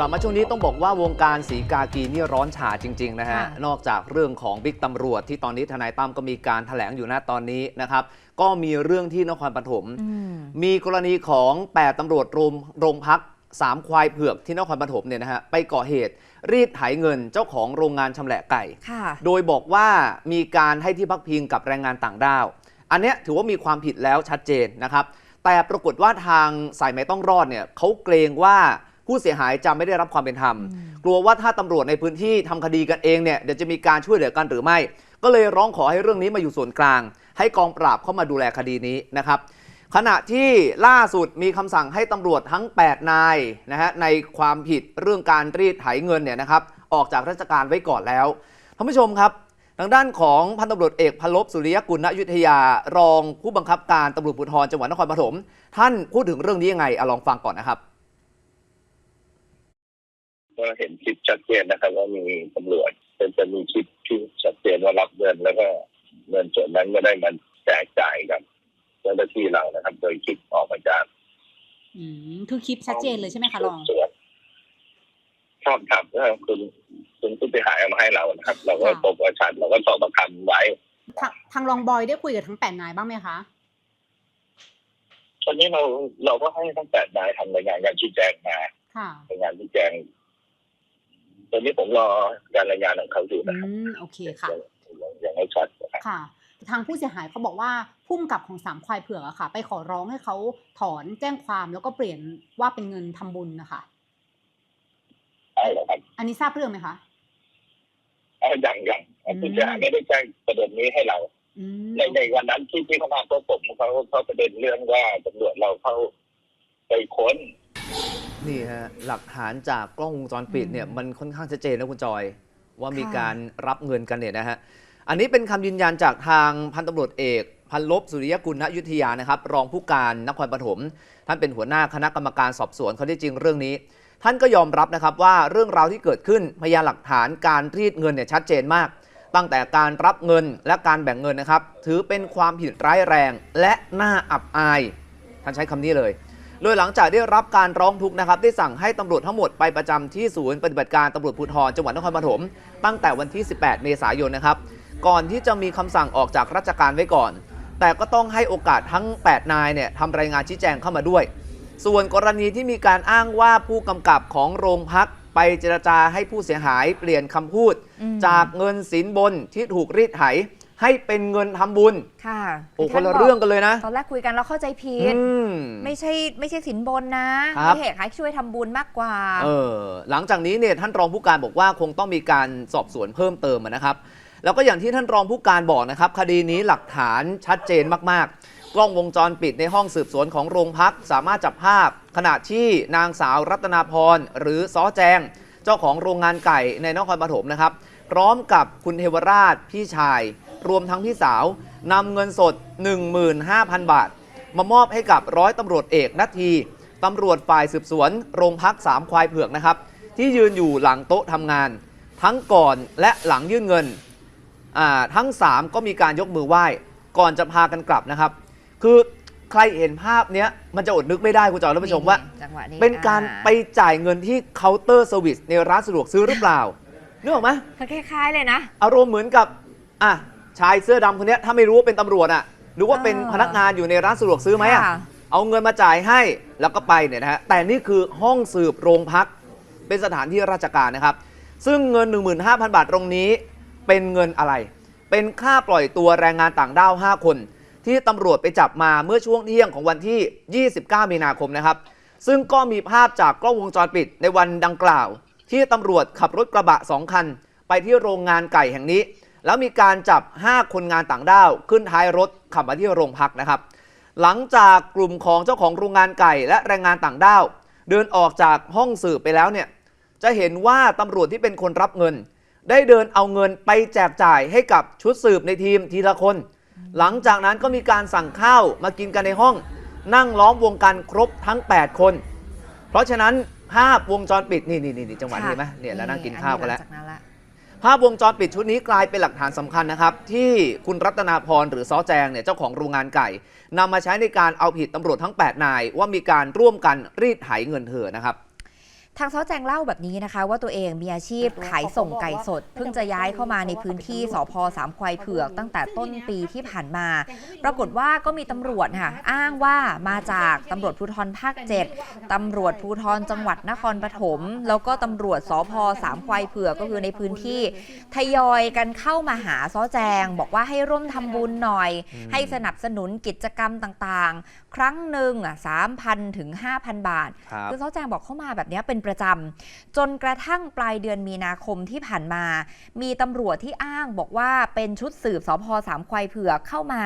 กลับมาช่วงนี้ต้องบอกว่าวงการสีกากีนี่ร้อนฉาจริง ๆ นะฮะค่ะนอกจากเรื่องของบิ๊กตำรวจที่ตอนนี้ทนายตั้มก็มีการแถลงอยู่นะตอนนี้นะครับ ก็มีเรื่องที่นครปฐมอืมมีกรณีของ 8ตำรวจโรงโรงพักสามควายเผือกที่นครปฐมเนี่ยนะฮะไปก่อเหตุ รีดไถเงินเจ้าของโรงงานชำแหละไก่ค่ะโดยบอกว่ามีการให้ที่พักพิงกับแรงงานต่างด้าว อันเนี้ยถือว่ามีความผิดแล้วชัดเจนนะครับ แต่ปรากฏว่าทางสายไหมต้องรอดเนี่ยเขาเกรงว่า ผู้เสียหายจะไม่ได้รับความเป็นธรรมอืมกลัวว่าถ้าตำรวจในพื้นที่ทำคดีกันเองเนี่ยเดี๋ยวจะมีการช่วยเหลือกันหรือไม่ ก็เลยร้องขอให้เรื่องนี้มาอยู่ส่วนกลาง ให้กองปราบเข้ามาดูแลคดีนี้นะครับขณะที่ล่าสุดมีคำสั่งให้ตำรวจทั้ง 8 นายนะฮะในความผิดเรื่องการรีดไถเงินเนี่ยนะครับออกจากราชการไว้ก่อนแล้วท่านผู้ชมครับ ทางด้านของพันตำรวจเอกพลบสุริยกุลณอยุธยารองผู้บังคับการตำรวจภูธรจังหวัดนครปฐมท่านพูดถึงเรื่องนี้ยังไงอะลองฟังก่อนนะครับ ก็เห็นคลิปชัดเจนนะครับ ว่ามีตำรวจเป็นจะมีคลิปที่ชัดเจนว่ารับเงินแล้วก็เงินส่วนนั้นก็ได้มันแจกจ่ายกับเจ้าหน้าที่เรานะครับ โดยคลิปออกมาจากอืมคือคลิปชัดเจนเลยใช่ไหมคะรองสืบสวนครับครับก็คุณคุณผู้เสียหายเอามาให้เรานะครับ เราก็ค่ะพบว่าชัดเราก็สอบประคำไว้ทางทางรองบอยได้คุยกับทั้งแปดนายบ้างไหมคะตอนนี้เราเราก็ให้ทั้งแปดนายทำรายงานการชี้แจงมาค่ะรายงานชี้แจง ตอนนี้ผมรอการรายงานของเขาอยู่อืนะครับมโอเคค่ะยังยังยังไม่ชัดนะครับค่ะ ทางผู้เสียหายเขาบอกว่าพุ่มกับของสามควายเผือกอะค่ะ ไปขอร้องให้เขาถอนแจ้งความแล้วก็เปลี่ยนว่าเป็นเงินทำบุญนะคะใช่แล้วครับอันนี้ทราบเรื่องไหมคะ เอ่อยังยังอืมผู้เสียหายไม่ได้แจ้งประเด็นนี้ให้เรา อืมในในวันนั้นที่ที่เขามาพบผมเขาเขาประเด็นเรื่องว่าตำรวจเราเข้าไปค้น นี่ฮะหลักฐานจากกล้องวงจรปิดเนี่ยมันค่อนข้างชัดเจนนะคุณจอย ว่ามีการรับเงินกันเนี่ยนะฮะอันนี้เป็นคำยืนยันจากทางพันตำรวจเอก พันลบสุริยกุลณอยุธยานะครับ รองผู้การนครปฐมท่านเป็นหัวหน้าคณะกรรมการสอบสวนข้อเท็จจริงเรื่องนี้ ท่านก็ยอมรับนะครับว่าเรื่องราวที่เกิดขึ้นพยานหลักฐานการรีดเงินเนี่ยชัดเจนมาก ตั้งแต่การรับเงินและการแบ่งเงินนะครับ ถือเป็นความผิดร้ายแรงและน่าอับอาย ท่านใช้คำนี้เลย โดยหลังจากได้รับการร้องทุกข์นะครับได้สั่งให้ตำรวจทั้งหมดไปประจำที่ศูนย์ปฏิบัติการตำรวจภูธรจังหวัดนครปฐมตั้งแต่วันที่ 18 เมษายนนะครับก่อนที่จะมีคำสั่งออกจากราชการไว้ก่อน แต่ก็ต้องให้โอกาสทั้ง 8 นายเนี่ยทำรายงานชี้แจงเข้ามาด้วย ส่วนกรณีที่มีการอ้างว่าผู้กำกับของโรงพักไปเจรจาให้ผู้เสียหายเปลี่ยนคำพูดอืมจากเงินสินบนที่ถูกรีดไถ ให้เป็นเงินทำบุญ ค่ะโอ้ที่คนละท่าบกเรื่องกันเลยนะ ตอนแรกคุยกันแล้วเข้าใจผิดอืมไม่ใช่ไม่ใช่สินบนนะครับมีเหตุให้ช่วยทำบุญมากกว่า เออ หลังจากนี้เนี่ยท่านรองผู้การบอกว่าคงต้องมีการสอบสวนเพิ่มเติมอะนะครับ แล้วก็อย่างที่ท่านรองผู้การบอกนะครับ คดีนี้หลักฐานชัดเจนมากๆ กล้องวงจรปิดในห้องสืบสวนของโรงพักสามารถจับภาพ ขณะที่นางสาวรัตนาพรหรือซ้อแจง เจ้าของโรงงานไก่ในนครปฐมนะครับ พร้อมกับคุณเทวราชพี่ชาย รวมทั้งพี่สาวนำเงินสด 15,000 บาท มามอบให้กับร้อยตำรวจเอกนาทีตำรวจฝ่ายสืบสวนโรงพักสามควายเผือกนะครับ ที่ยืนอยู่หลังโต๊ะทำงาน ทั้งก่อนและหลังยื่นเงินอ่าทั้ง 3 ก็มีการยกมือไหว้ ก่อนจะพากันกลับนะครับ คือใครเห็นภาพเนี้ยมันจะอดนึกไม่ได้คุณจอยท่านผู้ชมว่าจังหวะนี้เป็นการอ่ไปจ่ายเงินที่เคาน์เตอร์เซอร์วิสในร้านสะดวกซื้อหรือเปล่านึกออกไหมคล้ายๆเลยนะ อารมณ์เหมือนกับอะ ชายเสื้อดำคนเนี้ยถ้าไม่รู้ว่าเป็นตำรวจอะหรือว่าเป็นอ่าพนักงานอยู่ในร้านสะดวกซื้อไหมอะค่ะ เอาเงินมาจ่ายให้แล้วก็ไปเนี่ยนะฮะแต่นี่คือห้องสืบโรงพัก เป็นสถานที่ราชการนะครับ ซึ่งเงิน 15,000 บาทตรงนี้ เป็นเงินอะไร เป็นค่าปล่อยตัวแรงงานต่างด้าว 5 คน ที่ตำรวจไปจับมาเมื่อช่วงเที่ยงของวันที่ 29 มีนาคมนะครับ ซึ่งก็มีภาพจากกล้องวงจรปิดในวันดังกล่าว ที่ตำรวจขับรถกระบะ 2 คัน ไปที่โรงงานไก่แห่งนี้ แล้วมีการจับ 5 คนงานต่างด้าว ขึ้นท้ายรถขับมาที่โรงพักนะครับ หลังจากกลุ่มของเจ้าของโรงงานไก่และแรงงานต่างด้าว เดินออกจากห้องสืบไปแล้วเนี่ยจะเห็นว่าตำรวจที่เป็นคนรับเงิน ได้เดินเอาเงินไปแจกจ่ายให้กับชุดสืบในทีมทีละคน หลังจากนั้นก็มีการสั่งข้าวมากินกันในห้อง นั่งล้อมวงกันครบทั้ง 8 คน เพราะฉะนั้นภาพวงจรปิดนี่นี่นี่จังหวะนี้ไหมเนี่ยแล้วนั่งกินข้าวกันแล้ว จากนั้นละ ภาพวงจรปิดชุดนี้กลายเป็นหลักฐานสำคัญนะครับ ที่คุณรัตนาพรหรือซอแจงเนี่ยเจ้าของโรงงานไก่นำมาใช้ในการเอาผิดตำรวจทั้ง 8 นาย ว่ามีการร่วมกันรีดไถเงินเธอนะครับ ทางซ้อแจงเล่าแบบนี้นะคะ ว่าตัวเองมีอาชีพขายส่งไก่สด เพิ่งจะย้ายเข้ามาในพื้นที่สพสามควายเผือกตั้งแต่ต้นปีที่ผ่านมา ปรากฏว่าก็มีตำรวจค่ะ อ้างว่ามาจากตำรวจภูธรภาค7ตำรวจภูธรจังหวัดนครปฐมแล้วก็ตำรวจสพสามควายเผือกก็คือในพื้นที่ ทยอยกันเข้ามาหาซ้อแจง บอกว่าให้ร่วมทำบุญหน่อยอืมให้สนับสนุนกิจกรรมต่างๆ ครั้งหนึ่งอะ3,000ถึง5,000บาทครับคือซ้อแจงบอกเข้ามาแบบเนี้ยเป็นประจำจนกระทั่งปลายเดือนมีนาคมที่ผ่านมา มีตำรวจที่อ้างบอกว่าเป็นชุดสืบสพสามควายเผือกเข้ามา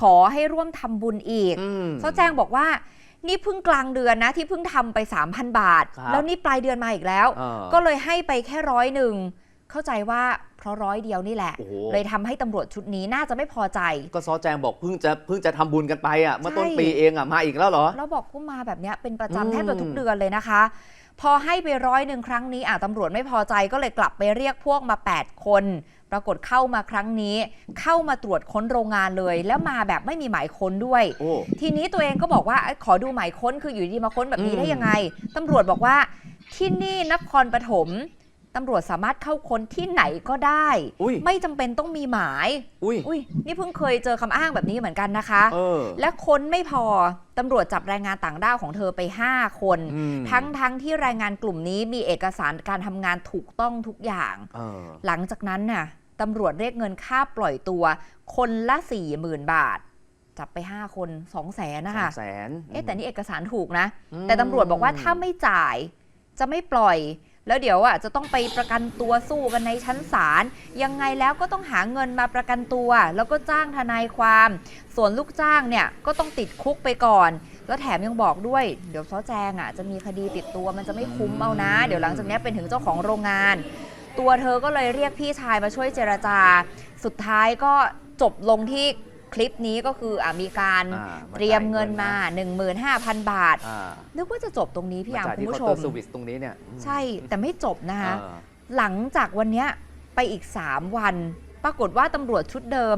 ขอให้ร่วมทำบุญอีกอืมซ้อแจงบอกว่านี่เพิ่งกลางเดือนนะที่เพิ่งทำไป 3,000 บาทครับแล้วนี่ปลายเดือนมาอีกแล้วเออก็เลยให้ไปแค่ร้อยหนึ่งเข้าใจว่าเพราะร้อยเดียวนี่แหละโอ้โหเลยทำให้ตำรวจชุดนี้น่าจะไม่พอใจ ก็ซอแจงบอกเพิ่งจะเพิ่งจะทำบุญกันไปอะเมื่อต้นใช่ปีเองอะมาอีกแล้วเหรอ แล้วบอกผู้มาแบบเนี้ยเป็นประอืมจำแทบจะทุกเดือนเลยนะคะพอให้ไปร้อยหนึ่งครั้งนี้อะตำรวจไม่พอใจก็เลยกลับไปเรียกพวกมา 8 คน ปรากฏเข้ามาครั้งนี้ เข้ามาตรวจค้นโรงงานเลย แล้วมาแบบไม่มีหมายค้นด้วย โอ้ ทีนี้ตัวเองก็บอกว่าเอ้ยขอดูหมายค้นคืออยู่ดีมาค้นแบบนี้อืมได้ยังไงตำรวจบอกว่าที่นี่นครปฐม ตำรวจสามารถเข้าค้นที่ไหนก็ได้ อุ้ย ไม่จำเป็นต้องมีหมาย อุ้ย อุ้ยนี่เพิ่งเคยเจอคำอ้างแบบนี้เหมือนกันนะคะ เออ และค้นไม่พอตำรวจจับแรงงานต่างด้าวของเธอไป 5 คน อืม ทั้งทั้งที่แรงงานกลุ่มนี้มีเอกสารการทำงานถูกต้องทุกอย่าง เออ หลังจากนั้นน่ะตำรวจเรียกเงินค่าปล่อยตัว คนละ 40,000 บาท จับไป 5 คน 2 0 0แสนนะคะแสน เอ๊ะแต่นี่เอกสารถูกนะ อืมแต่ตำรวจบอกว่าถ้าไม่จ่ายจะไม่ปล่อย แล้วเดี๋ยวอะจะต้องไปประกันตัวสู้กันในชั้นศาลยังไงแล้วก็ต้องหาเงินมาประกันตัว แล้วก็จ้างทนายความ ส่วนลูกจ้างเนี่ยก็ต้องติดคุกไปก่อน แล้วแถมยังบอกด้วยเดี๋ยวซ้อแจงอะจะมีคดีติดตัวมันจะไม่คุ้มเอานะ เดี๋ยวหลังจากนี้เป็นถึงเจ้าของโรงงาน ตัวเธอก็เลยเรียกพี่ชายมาช่วยเจรจา สุดท้ายก็จบลงที่ คลิปนี้ก็คืออะมีการอ่าาเตรียมเงินมา จ่15,000 บาท อ่านึกว่าจะจบตรงนี้พี่ยามจ่ายคุณที่ผู้ชเคาน์เตอม ร์เซอร์วิสตรงนี้เนี่ยอืมใช่แต่ไม่จบนะคะเออหลังจากวันเนี้ยไปอีก 3 วัน ปรากฏว่าตำรวจชุดเดิม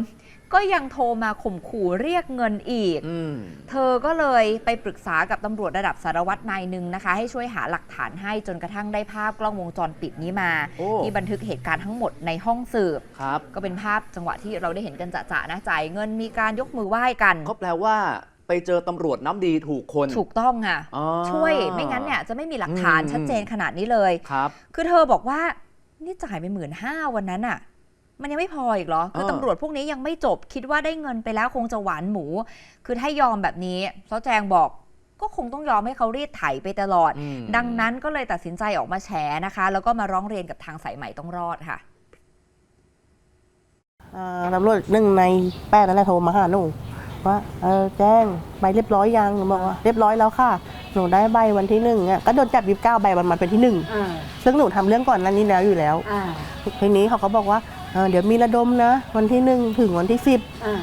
ก็ยังโทรมาข่มขู่เรียกเงินอีกอืมเธอก็เลยไปปรึกษากับตำรวจระดับสารวัตรนายหนึ่งนะคะ ให้ช่วยหาหลักฐานให้จนกระทั่งได้ภาพกล้องวงจรปิดนี้มาโอ้ที่บันทึกเหตุการณ์ทั้งหมดในห้องสืบครับ ก็เป็นภาพจังหวะที่เราได้เห็นกันจะๆนะจ่ายเงินมีการยกมือไหว้กันเขาแปลว่าไปเจอตำรวจน้ำดีถูกคนถูกต้องค่ะอ๋อช่วยไม่งั้นเนี่ยจะไม่มีหลักฐานอืมชัดเจนขนาดนี้เลยครับ คือเธอบอกว่านี่จ่ายไปหมื่นห้าวันนั้นอะ มันยังไม่พออีกเหรอ คือเออตำรวจพวกนี้ยังไม่จบ คิดว่าได้เงินไปแล้วคงจะหวานหมู คือถ้ายอมแบบนี้ซอแจงบอกก็คงต้องยอมให้เขารีดไถไปตลอดอืมดังนั้นก็เลยตัดสินใจออกมาแฉนะคะ แล้วก็มาร้องเรียนกับทางสายใหม่ต้องรอดค่ะอ่าตำรวจหนึ่งในแปดนั่นแหละโทรมาหาหนูว่าเออแจ้งใบเรียบร้อยยังหนูบอกว่าเรียบร้อยแล้วค่ะ หนูได้ใบวันที่หนึ่งอะก็โดนจับยิบเก้าใบวันมันเป็นที่หนึ่งอ่าซึ่งหนูทำเรื่องก่อนนั้นนี้แล้วอยู่แล้วอ่าทีนี้เขาก็บอกว่า เออเดี๋ยวมีระดมนะ วันที่หนึ่งถึงวันที่สิบอ่า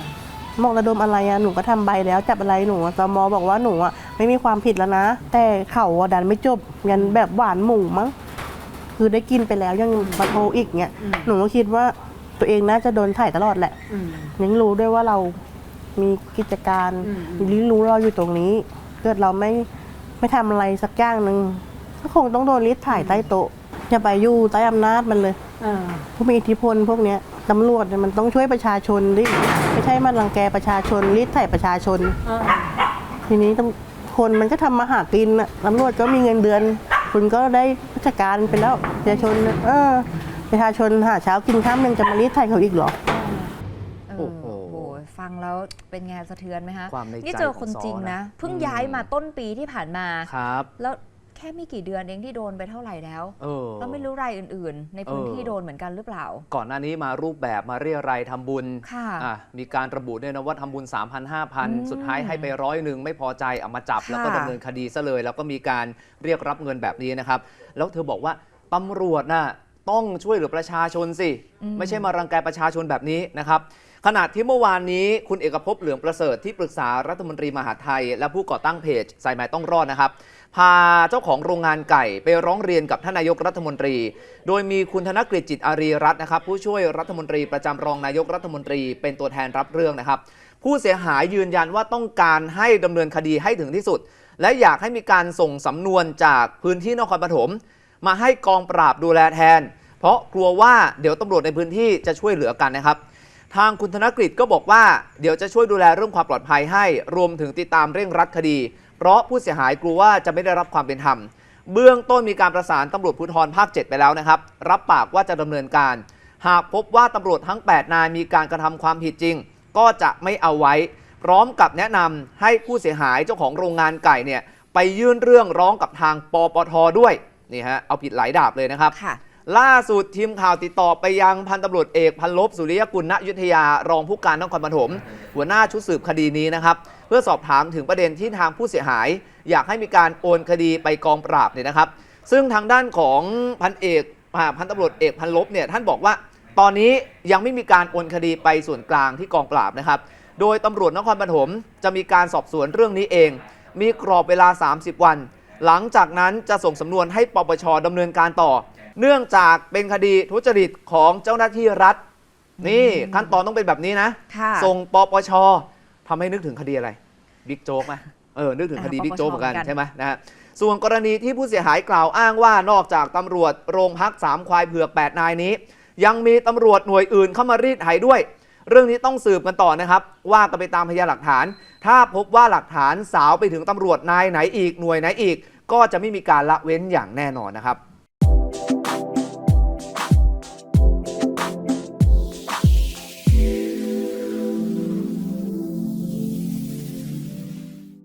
บอกระดมอะไรอะหนูก็ทำใบแล้วจับอะไรหนูตมบอกว่าหนูอะไม่มีความผิดแล้วนะ แต่เขาอะดันไม่จบยันแบบหวานหมูมั้งคือได้กินไปแล้วยังมาโทรอีกเนี้ยอืมหนูก็คิดว่าตัวเองน่าจะโดนถ่ายตลอดแหละ อืม ยังรู้ด้วยว่าเรามีกิจการอืมอืมลิ้นรู้เราอยู่ตรงนี้ เกิดเราไม่ไม่ทำอะไรสักอย่างหนึ่งก็คงต้องโดนลิดถ่ายใต้โต๊ะอย่าไปอยู่ใต้อำนาจมันเลยอ่า ผู้มีอิทธิพลพวกเนี้ยตำรวจเนี่ยมันต้องช่วยประชาชนดิไม่ใช่มันรังแกประชาชนลิดถ่ายประชาชนอ่าทีนี้ตำคนมันก็ทำมาหากินน่ะตำรวจก็มีเงินเดือน คุณก็ได้ราชการไปแล้วประชาชนน่ะเออประชาชนหาเช้ากินข้ามยังจะมาลิดถ่ายเขาอีกเหรอเอโอ้อโหโหฟังแล้วเป็นไงสะเทือนไหมคะความในใจนี่เจอคนของซ้อจริงนะนะเพิ่งอืมย้ายมาต้นปีที่ผ่านมาครับแล้ว แค่ไม่กี่เดือนเองที่โดนไปเท่าไหร่แล้วเออแล้วไม่รู้รายอื่น ๆ ในพื้นเออที่โดนเหมือนกันหรือเปล่า ก่อนหน้านี้มารูปแบบมาเรียรายทำบุญค่ะอะมีการระบุด้วยนะว่าทำบุญ 3 0 0 0อืม5,000 สุดท้ายให้ไปร้อยหนึ่งไม่พอใจเอามาจับค่ะแล้วก็ดำเนินคดีซะเลย แล้วก็มีการเรียกรับเงินแบบนี้นะครับ แล้วเธอบอกว่าตำรวจน่ะต้องช่วยเหลือประชาชนสิ ไม่ใช่มารังแกประชาชนแบบนี้นะครับขณะที่เมื่อวานนี้คุณเอกภพเหลืองประเสริฐที่ปรึกษารัฐมนตรีมหาดไทย และผู้ก่อตั้งเพจสายไหมต้องรอดนะครับ พาเจ้าของโรงงานไก่ไปร้องเรียนกับท่านนายกรัฐมนตรี โดยมีคุณธนกฤษจิตอารีรัตน์นะครับผู้ช่วยรัฐมนตรีประจำรองนายกรัฐมนตรีเป็นตัวแทนรับเรื่องนะครับ ผู้เสียหายยืนยันว่าต้องการให้ดำเนินคดีให้ถึงที่สุด และอยากให้มีการส่งสำนวนจากพื้นที่นครปฐมมาให้กองปราบดูแลแทน เพราะกลัวว่าเดี๋ยวตำรวจในพื้นที่จะช่วยเหลือกันนะครับทางคุณธนกฤษก็บอกว่าเดี๋ยวจะช่วยดูแลเรื่องความปลอดภัยให้ รวมถึงติดตามเร่งรัดคดี เพราะผู้เสียหายกลัวว่าจะไม่ได้รับความเป็นธรรม เบื้องต้นมีการประสานตำรวจภูธรภาค 7 ไปแล้วนะครับ รับปากว่าจะดำเนินการ หากพบว่าตำรวจทั้ง 8 นายมีการกระทำความผิดจริง ก็จะไม่เอาไว้ พร้อมกับแนะนำให้ผู้เสียหายเจ้าของโรงงานไก่เนี่ยไปยื่นเรื่องร้องกับทางปปทด้วยนี่ฮะเอาผิดหลายดาบเลยนะครับค่ะล่าสุดทีมข่าวติดต่อไปยังพันตำรวจเอกพันลบสุริยกุลณยุทธยารองผู้การนครปฐมหัวหน้าชุดสืบคดีนี้นะครับ เพื่อสอบถามถึงประเด็นที่ทางผู้เสียหาย อยากให้มีการโอนคดีไปกองปราบเนี่ยนะครับ ซึ่งทางด้านของพันเอกอ่าพันตำรวจเอกพันลบเนี่ยท่านบอกว่า ตอนนี้ยังไม่มีการโอนคดีไปส่วนกลางที่กองปราบนะครับ โดยตำรวจนครปฐมจะมีการสอบสวนเรื่องนี้เอง มีกรอบเวลา 30 วัน หลังจากนั้นจะส่งสำนวนให้ปปชดำเนินการต่อ เนื่องจากเป็นคดีทุจริตของเจ้าหน้าที่รัฐนี่ขั้นตอนต้องเป็นแบบนี้นะค่ะส่งปปช ทำให้นึกถึงคดีอะไรบิ๊กโจ๊กไหมเออนึกถึงคดีอ่าบิ๊กโจ๊กปปชเหมือนกันเหมือนกันใช่ไหมนะฮะส่วนกรณีที่ผู้เสียหายกล่าวอ้างว่านอกจากตำรวจโรงพักสามควายเผือก8นายนี้ ยังมีตำรวจหน่วยอื่นเข้ามารีดไถด้วย เรื่องนี้ต้องสืบกันต่อนะครับ ว่ากันไปตามพยานหลักฐาน ถ้าพบว่าหลักฐานสาวไปถึงตำรวจนายไหนอีกหน่วยไหนอีก ก็จะไม่มีการละเว้นอย่างแน่นอนนะครับ